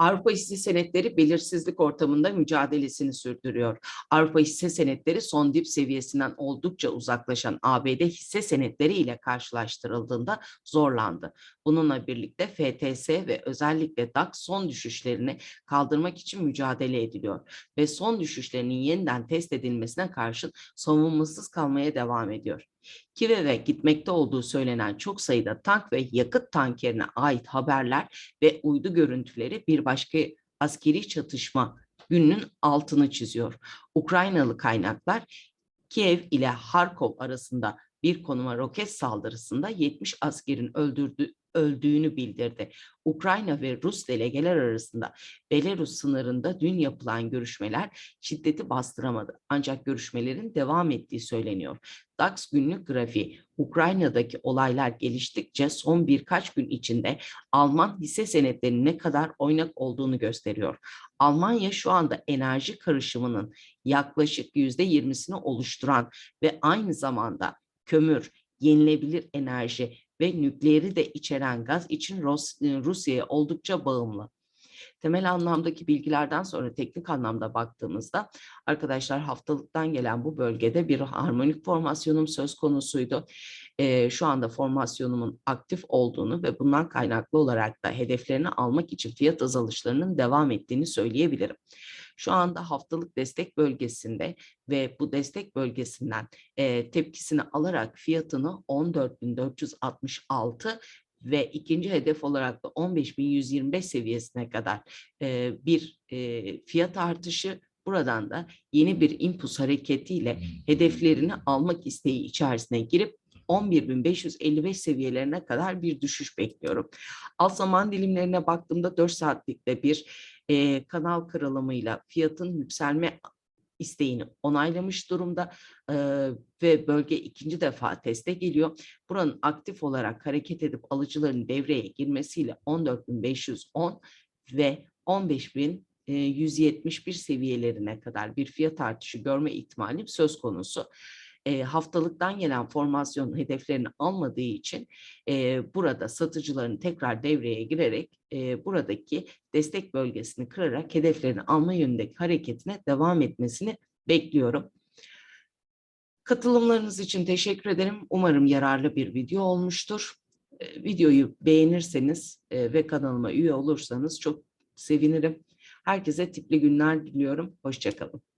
Avrupa hisse senetleri belirsizlik ortamında mücadelesini sürdürüyor. Avrupa hisse senetleri son dip seviyesinden oldukça uzaklaşan ABD hisse senetleri ile karşılaştırıldığında zorlandı. Bununla birlikte FTS ve özellikle DAX son düşüşlerini kaldırmak için mücadele ediliyor ve son düşüşlerinin yeniden test edilmesine karşın savunmasız kalmaya devam ediyor. Kiev'e gitmekte olduğu söylenen çok sayıda tank ve yakıt tankerine ait haberler ve uydu görüntüleri bir başka askeri çatışma gününün altını çiziyor. Ukraynalı kaynaklar Kiev ile Harkov arasında bir konuma roket saldırısında 70 askerin öldürdü, öldüğünü bildirdi. Ukrayna ve Rus delegeler arasında Belarus sınırında dün yapılan görüşmeler şiddeti bastıramadı. Ancak görüşmelerin devam ettiği söyleniyor. DAX günlük grafiği Ukrayna'daki olaylar geliştikçe son birkaç gün içinde Alman hisse senetlerinin ne kadar oynak olduğunu gösteriyor. Almanya şu anda enerji karışımının yaklaşık yüzde yirmisini oluşturan ve aynı zamanda kömür, yenilebilir enerji ve nükleeri de içeren gaz için Rus, Rusya'ya oldukça bağımlı. Temel anlamdaki bilgilerden sonra teknik anlamda baktığımızda arkadaşlar haftalıktan gelen bu bölgede bir harmonik formasyonum söz konusuydu. Ee, şu anda formasyonumun aktif olduğunu ve bundan kaynaklı olarak da hedeflerini almak için fiyat azalışlarının devam ettiğini söyleyebilirim. Şu anda haftalık destek bölgesinde ve bu destek bölgesinden e, tepkisini alarak fiyatını 14.466 ve ikinci hedef olarak da 15.125 seviyesine kadar e, bir e, fiyat artışı buradan da yeni bir impuls hareketiyle hedeflerini almak isteği içerisine girip 11.555 seviyelerine kadar bir düşüş bekliyorum. Alt zaman dilimlerine baktığımda 4 saatlikte bir e, kanal kırılımıyla fiyatın yükselme isteğini onaylamış durumda ve bölge ikinci defa teste geliyor. Buranın aktif olarak hareket edip alıcıların devreye girmesiyle 14.510 ve 15.171 seviyelerine kadar bir fiyat artışı görme ihtimali söz konusu e, haftalıktan gelen formasyon hedeflerini almadığı için e, burada satıcıların tekrar devreye girerek e, buradaki destek bölgesini kırarak hedeflerini alma yönündeki hareketine devam etmesini bekliyorum. Katılımlarınız için teşekkür ederim. Umarım yararlı bir video olmuştur. E, videoyu beğenirseniz e, ve kanalıma üye olursanız çok sevinirim. Herkese tipli günler diliyorum. Hoşçakalın.